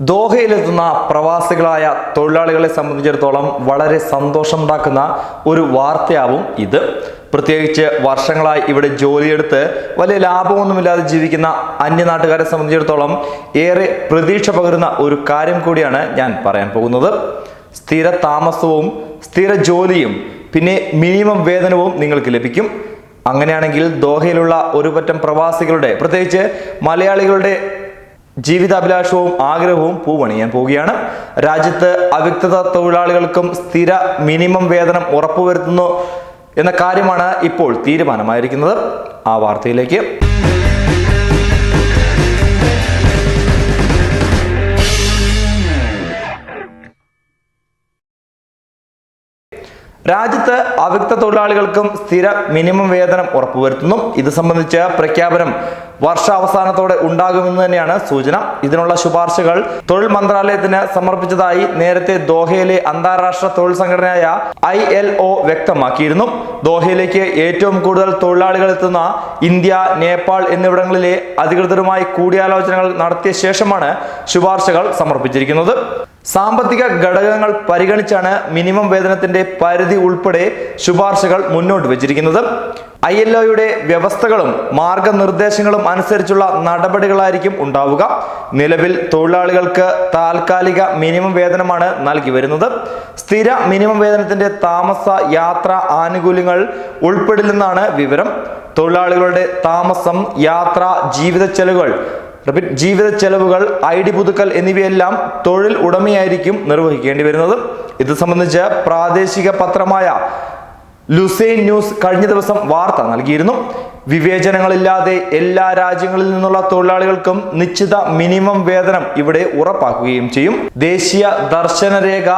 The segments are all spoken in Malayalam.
ദോഹയിലെത്തുന്ന പ്രവാസികളായ തൊഴിലാളികളെ സംബന്ധിച്ചിടത്തോളം വളരെ സന്തോഷമുണ്ടാക്കുന്ന ഒരു വാർത്തയാവും ഇത്. പ്രത്യേകിച്ച് വർഷങ്ങളായി ഇവിടെ ജോലിയെടുത്ത് വലിയ ലാഭമൊന്നുമില്ലാതെ ജീവിക്കുന്ന അന്യനാട്ടുകാരെ സംബന്ധിച്ചിടത്തോളം ഏറെ പ്രതീക്ഷ പകരുന്ന ഒരു കാര്യം കൂടിയാണ് ഞാൻ പറയാൻ പോകുന്നത്. സ്ഥിര താമസവും സ്ഥിര ജോലിയും പിന്നെ മിനിമം വേതനവും നിങ്ങൾക്ക് ലഭിക്കും. അങ്ങനെയാണെങ്കിൽ ദോഹയിലുള്ള ഒരുപറ്റം പ്രവാസികളുടെ പ്രത്യേകിച്ച് മലയാളികളുടെ ജീവിതാഭിലാഷവും ആഗ്രഹവും പൂവണിയാൻ പോവുകയാണ്. രാജ്യത്ത് അവ്യക്തത തൊഴിലാളികൾക്കും സ്ഥിര മിനിമം വേതനം ഉറപ്പുവരുത്തുന്നു എന്ന കാര്യമാണ് ഇപ്പോൾ തീരുമാനമായിരിക്കുന്നത്. ആ വാർത്തയിലേക്ക്. രാജ്യത്ത് അവ്യക്ത തൊഴിലാളികൾക്കും സ്ഥിര മിനിമം വേതനം ഉറപ്പുവരുത്തുന്നു. ഇത് സംബന്ധിച്ച പ്രഖ്യാപനം വർഷാവസാനത്തോടെ ഉണ്ടാകുമെന്ന് തന്നെയാണ് സൂചന. ഇതിനുള്ള ശുപാർശകൾ തൊഴിൽ മന്ത്രാലയത്തിന് സമർപ്പിച്ചതായി നേരത്തെ ദോഹയിലെ അന്താരാഷ്ട്ര തൊഴിൽ സംഘടനയായ ഐ എൽ ഒ വ്യക്തമാക്കിയിരുന്നു. ദോഹയിലേക്ക് ഏറ്റവും കൂടുതൽ തൊഴിലാളികൾ എത്തുന്ന ഇന്ത്യ നേപ്പാൾ എന്നിവിടങ്ങളിലെ അധികൃതരുമായി കൂടിയാലോചനകൾ നടത്തിയ ശേഷമാണ് ശുപാർശകൾ സമർപ്പിച്ചിരിക്കുന്നത്. സാമ്പത്തിക ഘടകങ്ങൾ പരിഗണിച്ചാണ് മിനിമം വേതനത്തിന്റെ പരിധി ഉൾപ്പെടെ ശുപാർശകൾ മുന്നോട്ട് വച്ചിരിക്കുന്നത്. ഐ എൽ ഒയുടെ വ്യവസ്ഥകളും മാർഗനിർദ്ദേശങ്ങളും അനുസരിച്ചുള്ള നടപടികളായിരിക്കും ഉണ്ടാവുക. നിലവിൽ തൊഴിലാളികൾക്ക് താൽക്കാലിക മിനിമം വേതനമാണ് നൽകി വരുന്നത്. സ്ഥിര മിനിമം വേതനത്തിന്റെ താമസ യാത്ര ആനുകൂല്യങ്ങൾ ഉൾപ്പെടില്ലെന്നാണ് വിവരം. തൊഴിലാളികളുടെ താമസം യാത്ര ജീവിത ചെലവുകൾ റിപ്പീറ്റ് ജീവിത ചെലവുകൾ ഐ ഡി പുതുക്കൽ എന്നിവയെല്ലാം തൊഴിൽ ഉടമയായിരിക്കും നിർവഹിക്കേണ്ടി വരുന്നത്. ഇത് സംബന്ധിച്ച് പ്രാദേശിക പത്രമായ ലുസൈൻ ന്യൂസ് കഴിഞ്ഞ ദിവസം വാർത്ത നൽകിയിരുന്നു. വിവേചനങ്ങളില്ലാതെ എല്ലാ രാജ്യങ്ങളിൽ നിന്നുള്ള തൊഴിലാളികൾക്കും നിശ്ചിത മിനിമം വേതനം ഇവിടെ ഉറപ്പാക്കുകയും ചെയ്യും. ദേശീയ ദർശന രേഖ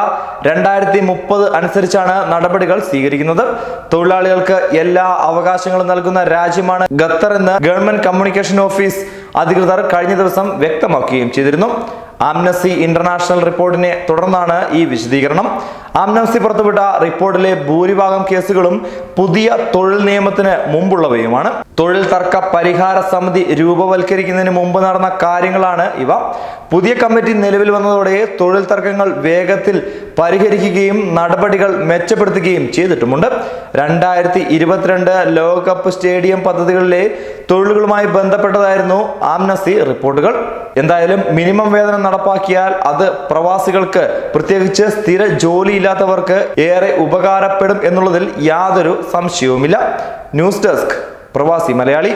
രണ്ടായിരത്തി മുപ്പത് അനുസരിച്ചാണ് നടപടികൾ സ്വീകരിക്കുന്നത്. തൊഴിലാളികൾക്ക് എല്ലാ അവകാശങ്ങളും നൽകുന്ന രാജ്യമാണ് ഖത്തർ എന്ന് ഗവൺമെന്റ് കമ്മ്യൂണിക്കേഷൻ ഓഫീസ് അധികൃതർ കഴിഞ്ഞ ദിവസം വ്യക്തമാക്കുകയും ചെയ്തിരുന്നു. ആംനസി ഇന്റർനാഷണൽ റിപ്പോർട്ടിനെ തുടർന്നാണ് ഈ വിശദീകരണം. ആംനസി പുറത്തുവിട്ട റിപ്പോർട്ടിലെ ഭൂരിഭാഗം കേസുകളും പുതിയ തൊഴിൽ നിയമത്തിന് മുമ്പുള്ളവയുമാണ്. തൊഴിൽ തർക്ക പരിഹാര സമിതി രൂപവൽക്കരിക്കുന്നതിന് മുമ്പ് നടന്ന കാര്യങ്ങളാണ് ഇവ. പുതിയ കമ്മിറ്റി നിലവിൽ വന്നതോടെ തൊഴിൽ തർക്കങ്ങൾ വേഗത്തിൽ പരിഹരിക്കുകയും നടപടികൾ മെച്ചപ്പെടുത്തുകയും ചെയ്തിട്ടുമുണ്ട്. രണ്ടായിരത്തി ഇരുപത്തിരണ്ട് ലോകകപ്പ് സ്റ്റേഡിയം പദ്ധതികളിലെ തൊഴിലുകളുമായി ബന്ധപ്പെട്ടതായിരുന്നു ആംനസി റിപ്പോർട്ടുകൾ. എന്തായാലും മിനിമം വേതനം നടപ്പാക്കിയാൽ അത് പ്രവാസികൾക്ക് പ്രത്യേകിച്ച് സ്ഥിര ജോലി ഇല്ലാത്തവർക്ക് ഏറെ ഉപകാരപ്പെടും എന്നുള്ളതിൽ യാതൊരു സംശയവുമില്ല. ന്യൂസ് ഡെസ്ക് പ്രവാസി മലയാളി.